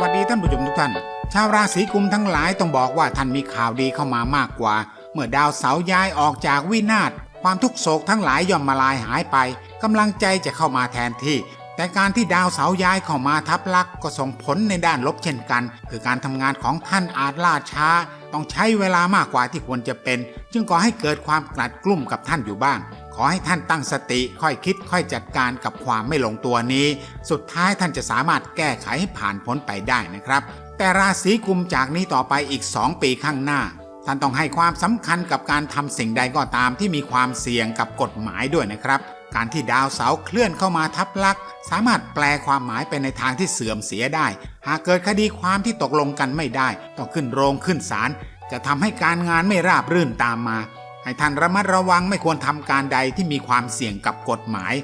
วัสดีท่านผู้ชมทุกท่าน ชาวราศีกุมทั้งหลายต้องบอกว่าท่านมีข่าวดีเข้ามามากกว่า เมื่อดาวเสาย้ายออกจากวินาศความทุกโศกทั้งหลายย่อมมาลายหายไปกำลังใจจะเข้ามาแทนที่แต่การที่ดาวเสาย้ายเข้ามาทับลักก็ส่งผลในด้านลบเช่นกัน คือการทำงานของท่านอาจล่าช้า ต้องใช้เวลามากกว่าที่ควรจะเป็น จึงก่อให้เกิดความกลัดกลุ่มกับท่านอยู่บ้าง ขอให้ท่านตั้งสติค่อยคิดค่อยจัดการกับความไม่ลงตัวนี้ สุดท้ายท่านจะสามารถแก้ไขให้ผ่านพ้นไปได้นะครับ แต่ราศีกุมจากนี้ต่อไปอีก 2 ปีข้างหน้า ท่านต้องให้ความสำคัญกับการทำสิ่งใดก็ตามที่มีความเสี่ยงกับกฎหมายด้วยนะครับ การที่ดาวเสาร์เคลื่อนเข้ามาทับลัก สามารถแปลความหมายไปในทางที่เสื่อมเสียได้ หากเกิดคดีความที่ตกลงกันไม่ได้ ต้องขึ้นโรงขึ้นศาลจะทำให้การงานไม่ราบรื่นตามมา ให้ท่านระมัดระวังไม่ควรทำการใดที่มีความเสี่ยงกับกฎหมาย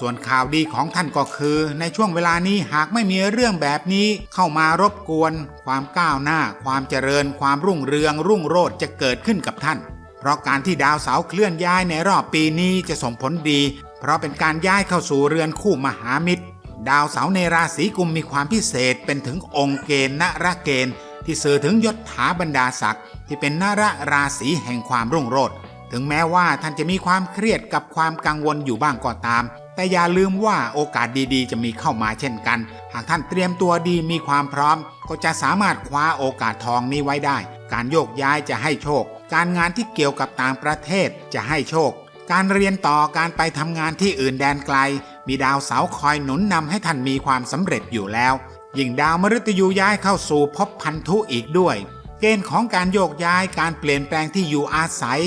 ส่วนข่าวดีของท่านก็คือ ในช่วงเวลานี้หากไม่มีเรื่องแบบนี้เข้ามารบกวน ความก้าวหน้า ความเจริญ ความรุ่งเรือง รุ่งโรจน์จะเกิดขึ้นกับท่าน เพราะการที่ดาวเสาร์เคลื่อนย้ายในรอบปีนี้จะส่งผลดี เพราะเป็นการย้ายเข้าสู่เรือนคู่มหามิตร ดาวเสาร์ในราศีกุมมีความพิเศษเป็นถึงองค์เกณฑ์นระเกณฑ์ที่สื่อถึงยศถาบรรดาศักดิ์ ที่เป็นนระราศีแห่งความรุ่งโรจน์ถึงแม้ว่าท่านจะมีความเครียดกับความกังวลอยู่บ้างก็ตาม แต่อย่าลืมว่าโอกาสดีๆ จะมีเข้ามาเช่นกัน หากท่านเตรียมตัวดีมีความพร้อม ก็จะสามารถคว้าโอกาสทองนี้ไว้ได้ การโยกย้ายจะให้โชค การงานที่เกี่ยวกับต่างประเทศจะให้โชค การเรียนต่อการไปทำงานที่อื่นแดนไกล มีดาวเสาคอยหนุนนำให้ท่านมีความสำเร็จอยู่แล้ว ยิ่งดาวมฤตยูย้ายเข้าสู่ภพพันธุอีกด้วย เกณฑ์ของการโยกย้ายการเปลี่ยนแปลงที่อยู่อาศัย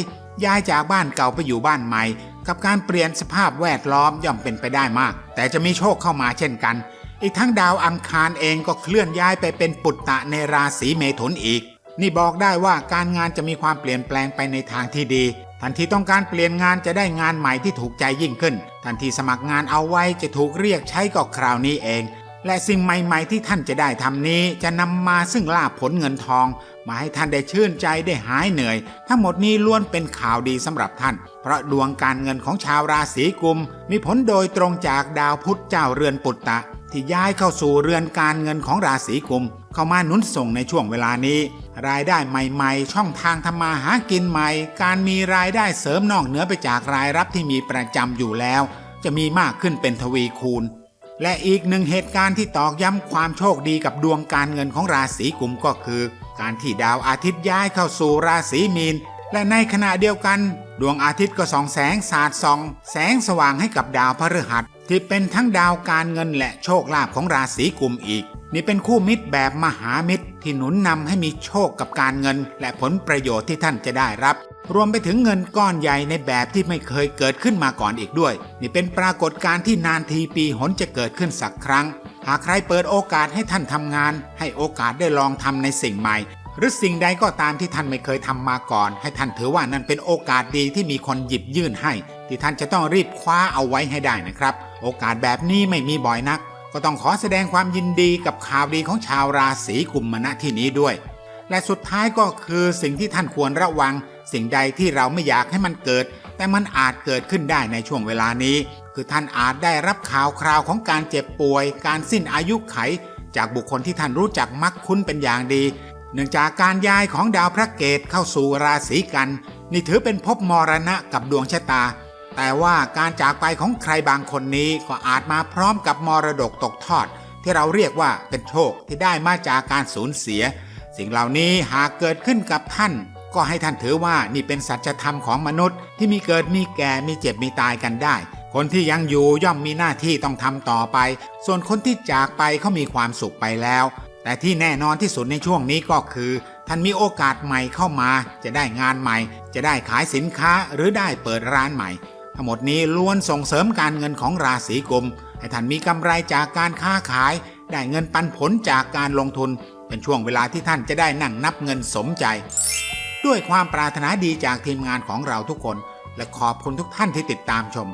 ย้ายจากบ้านเก่าไปอยู่บ้านใหม่ กับการเปลี่ยนสภาพแวดล้อมย่อมเป็นไปได้มาก แต่จะมีโชคเข้ามาเช่นกัน อีกทั้งดาวอังคารเองก็เคลื่อนย้ายไปเป็นปุตตะในราศีเมถุนอีก นี่บอกได้ว่าการงานจะมีความเปลี่ยนแปลงไปในทางที่ดีทันทีต้องการเปลี่ยนงานจะได้งานใหม่ที่ถูกใจยิ่งขึ้น ทันทีสมัครงานเอาไว้จะถูกเรียกใช้ก็คราวนี้เอง และสิ่งใหม่ๆที่ท่านจะได้ทำนี้จะนำมาซึ่งลาภผลเงินทอง มาให้ท่านได้ชื่นใจได้หายเหนื่อย ทั้งหมดนี้ล้วนเป็นข่าวดีสำหรับท่าน เพราะดวงการเงินของชาวราศีกุม มีผลโดยตรงจากดาวพุธเจ้าเรือนปุตตะ ที่ย้ายเข้าสู่เรือนการเงินของราศีกุม เข้ามาหนุนส่งในช่วงเวลานี้ รายได้ใหม่ๆ ช่องทางทำมาหากินใหม่ การมีรายได้เสริมนอกเหนือไปจากรายรับที่มีประจำอยู่แล้ว จะมีมากขึ้นเป็นทวีคูณ และอีกหนึ่งเหตุการณ์ที่ตอกย้ำความโชคดีกับดวงการเงินของราศีกุมก็คือ การที่ดาวอาทิตย์ย้ายเข้าสู่ราศีมีน และในขณะเดียวกัน ดวงอาทิตย์ก็ส่องแสงสาดส่อง แสงสว่างให้กับดาวพฤหัส ที่เป็นทั้งดาวการเงินและโชคลาภของราศีกุมอีก นี่เป็นคู่มิตรแบบมหามิตรที่หนุนนำให้มีโชคกับการเงิน และผลประโยชน์ที่ท่านจะได้รับ รวมไปถึงเงินก้อนใหญ่ในแบบที่ไม่เคยเกิดขึ้นมาก่อนอีกด้วย นี่เป็นปรากฏการณ์ที่นานทีปีหนจะเกิดขึ้นสักครั้ง หากใครเปิดโอกาสให้ท่านทำงาน ให้โอกาสได้ลองทำในสิ่งใหม่ หรือสิ่งใดก็ตามที่ท่านไม่เคยทำมาก่อน ให้ท่านถือว่านั่นเป็นโอกาสดีที่มีคนหยิบยื่นให้ ที่ท่านจะต้องรีบคว้าเอาไว้ให้ได้นะครับ โอกาสแบบนี้ไม่มีบ่อยนัก ก็ต้องขอแสดงความยินดีกับข่าวดีของชาวราศีกุมมณที่นี้ด้วย และสุดท้ายก็คือสิ่งที่ท่านควรระวัง สิ่งใดที่เราไม่อยากให้มันเกิด แต่มันอาจเกิดขึ้นได้ในช่วงเวลานี้ คือท่านอาจได้รับข่าวคราวของการเจ็บป่วย การสิ้นอายุไข จากบุคคลที่ท่านรู้จักมักคุ้นเป็นอย่างดี เนื่องจากการย้ายของดาวพระเกตเข้าสู่ราศีกัน นี่ถือเป็นภพมรณะกับดวงชะตา แต่ว่าการจากไปของใครบางคนนี้ก็อาจมาพร้อมกับมรดกตกทอด ที่เราเรียกว่าเป็นโชคที่ได้มาจากการสูญเสีย สิ่งเหล่านี้หากเกิดขึ้นกับท่าน ก็ให้ท่านถือว่านี่เป็นสัจธรรมของมนุษย์ ที่มีเกิดมีแก่มีเจ็บมีตายกันได้ คนที่ยังอยู่ย่อมมีหน้าที่ต้องทำต่อไป ส่วนคนที่จากไปเขามีความสุขไปแล้ว แต่ที่แน่นอนที่สุดในช่วงนี้ก็คือ ท่านมีโอกาสใหม่เข้ามา จะได้งานใหม่ จะได้ขายสินค้าหรือได้เปิดร้านใหม่ ทั้งหมดนี้ล้วนส่งเสริมการเงินของราศีกุมให้ท่านมีกำไรจากการค้าขาย ได้เงินปันผลจากการลงทุน เป็นช่วงเวลาที่ท่านจะได้นั่งนับเงินสมใจ ด้วยความปรารถนาดีจากทีมงานของเราทุกคน และขอบคุณทุกท่านที่ติดตามชม